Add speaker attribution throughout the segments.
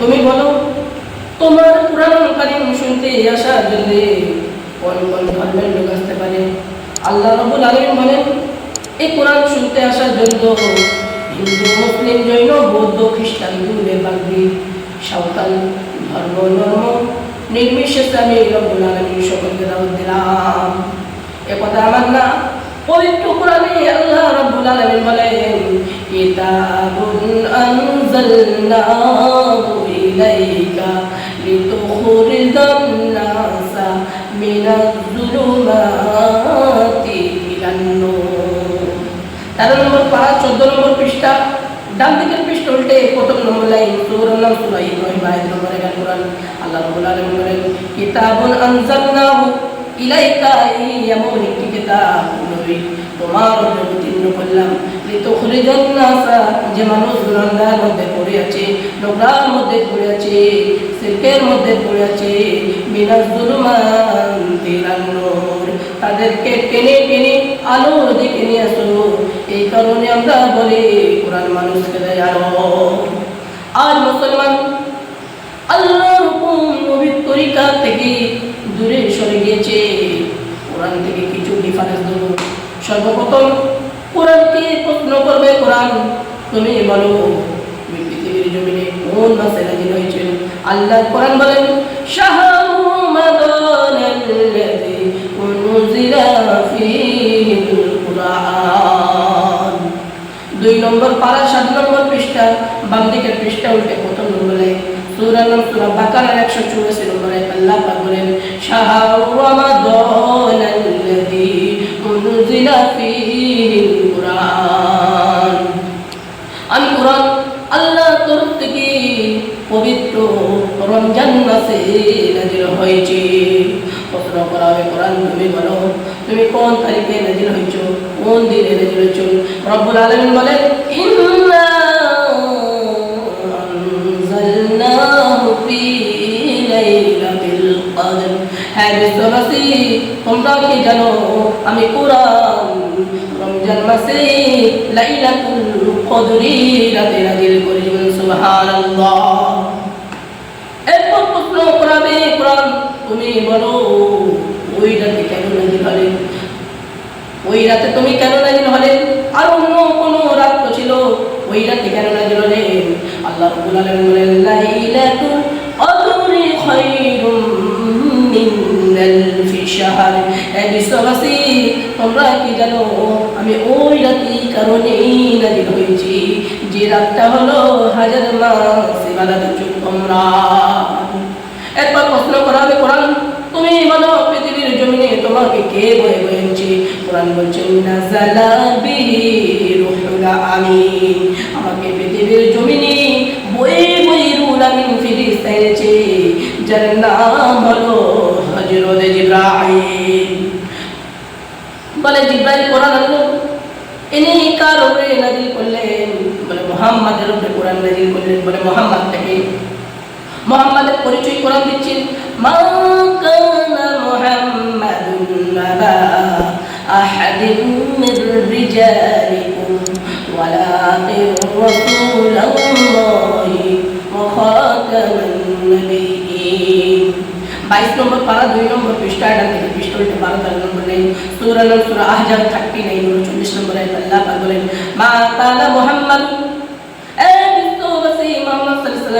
Speaker 1: তুমি বলো, তোমার কোরআন কারিম শুনতে আসার জন্য ধর্মের লোক আসতে পারে? আল্লাহ রবুল আলমিন বলেন, এই কোরআন শুনতে আসার জন্য হিন্দু, মুসলিম, জৈন, বৌদ্ধ, খ্রিস্টান হিন্দু সাঁওতাল, ধর্ম ধর্ম, নির্বিশেষে রব্বুল আলমিন সকলকে দাওয়াত দিলাম। এ কথা আমার না, পবিত্র কোরআনে আল্লাহ রাব্বুল আলামিন বলেন, কিতাবুন তেরো নম্বর পারা চোদ্দ নম্বর পৃষ্ঠা। ডান দিকের পৃষ্ঠা উল্টে প্রথম নম্বর লাইন নাম সূরা ইব্রাহিম আয়াত নম্বর 11 কোরআন আল্লাহ বলেন এমন একটি কিতাব তোমার অবতীর্ণ করলাম। যে মানুষ মধ্যে পড়ে আছে, নোংরার মধ্যে পড়ে আছে শিরকের মধ্যে পড়ে আছে মিনাজ নূর তাদেরকে টেনে টেনে আলোর কারণে আমরা বলি, কোরআন মানুষকে দেয় আর মুসলমান, আল্লাহর নবীর তরিকা থেকে দূরে সরে গিয়েছে। কোরআন থেকে কিছু ডিফারেন্স দেবো। সর্বপ্রথম প্রশ্ন করবে কোরআন, তুমি বলো পৃথিবীর জমিনে কোন মাসে আল্লাহ কোরআন বলেন ফীহিল নম্বর পারা সাত নম্বর পৃষ্ঠা, বাম দিকের পৃষ্ঠা উল্টে প্রথম নম্বরে। 184 নম্বরে আল্লাহ থেকে পবিত্র রমজান মাসে হয়েছে। করা হবে, কোরআন তুমি বলো। তুমি কোন তারিখে নাজিল হয়েছ? কোন দিনে নাজিল হয়েছ? রব্বুল আলামিন বলেন তোমরা কি জানো, আমি কোরআন, রমজান মাসে লাইলাতুল কদরি রাতে নাজিল করেছিলেন সুবহানাল্লাহ। এরপর প্রশ্ন করাবে তুমি বলো ওই রাতে কেন নাজিল হলে ওই রাতে তুমি কেন নাজিল হলে? আর অন্য কোন রাত তো ছিল। ওই রাতে কেন নাজিল হলে? আল্লাহ আলামিন বলেন মিন আমি ওই কারণেই যে রাতটা হলো হাজার মাস ইবাদত একবার প্রশ্ন করা হবে কোরআন তুমি বলো পৃথিবীর জমিনে তোমাকে কে বয়ে বয়েছে? কোরআন বলছে আমাকে পৃথিবীর জমিনে বয়ে বয়ে রুহুল আমিন ফিরিস্তা এনেছে যার নাম হলো জিব্রাইল। বলে জিব্রাইল, কোরআন আনলো। কার উপরে নাজিল করলেন? বলে মোহাম্মদের উপরে কোরআন নাজিল করলেন। বলে মোহাম্মদ থেকে মোহাম্মদের পরিচয় কোরআন দিচ্ছেন আহাদিন মির রিজালিকুম ওয়ালাকিন রাসূলুল্লাহি ওয়া খাতামান নাবিয়্যিন। 22 নম্বর পারা 2 নম্বর পৃষ্ঠা, ডান থেকে পৃষ্ঠা উল্টে 12 13 নম্বর নেই সূরা নাম সূরা আহজাব 39 নম্বর 24 নম্বর আল্লাহ বলেন, মা কানা মুহাম্মাদ মুহাম্মদ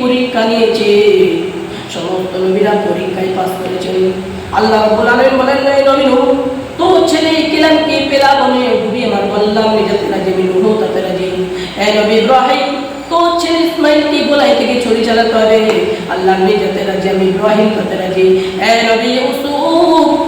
Speaker 1: পরীক্ষা নিয়েছে পরীক্ষায় পাস করেছেন আল্লাহ রাব্বুল বলেন এই নবী ছেলে কিলামকে পেলা বনে ডুবিয়ে মার বললাম নিজেতে রাজি নূহ তাতে রাজি এই নবী ইব্রাহিম তো ছেলে ইসমাইলকে গোলাই থেকে ছুরি চালাতে হবে আল্লাহ নিজেতে রাজি আমি ইব্রাহিম তাতে রাজি এই নবী ইউসুফ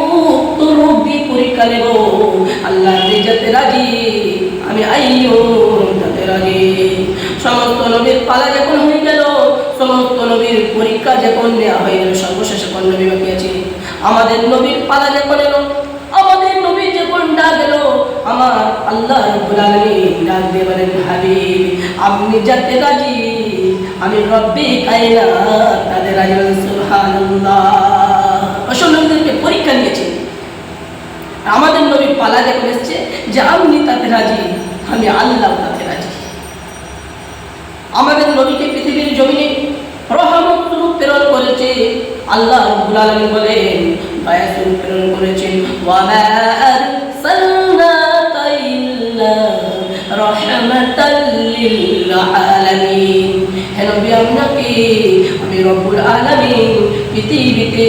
Speaker 1: পরীক্ষা নেব। আল্লাহ যাতে আমি পালা যখন হয়ে গেল, সমস্ত নবীর পরীক্ষা যখন আমাদের নবীর পালা যখন এলো, আমাদের নবী যখন ডাক এলো, আমার আল্লাহ ডাক দিয়ে বলেন, হাবিব, আপনি যাতে রাজি? আমি রব্বি কায়না তাদের রাজি সুবহানাল্লাহ আসল নবীদেরকে পরীক্ষা নিয়েছে আমাদের নবী পালা যখন এসছে যে আপনি তাতে রাজি, আমি আল্লাহ তাতে রাজি। আমাদের নবীকে পৃথিবীর জমিনে রহমত প্রেরণ করেছে, আল্লাহ রব্বুল আলামিন বলেন, দয়া স্বরূপ প্রেরণ করেছেন ওয়া মা আরসালনাকা ইল্লা রাহমাতাল লিল আলামিন। হে নবী আমি রব্বুল আলামিন পৃথিবীতে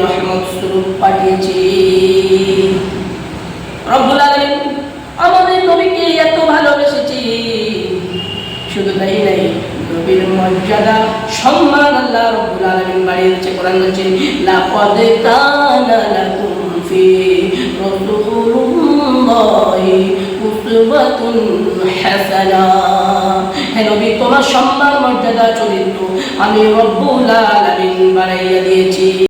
Speaker 1: রহমত স্বরূপ পাঠিয়েছি। রব্বুল আলামিন আমাদের নবীকে এত ভালোবেসেছি। শুধু তাই নাই নবীর মর্যাদা, সম্মান আল্লাহ রব্বুল আলামিন বাড়িয়েছে। কোরআন বলছেন লাকাদ কানা লাকুম ফি রাসূলিল্লাহি উসওয়াতুন হাসানা। হে নবী, তোমার সম্মান, মর্যাদা, চরিত্র আমি রব্বুল আলামিন বানাইয়া দিয়েছি।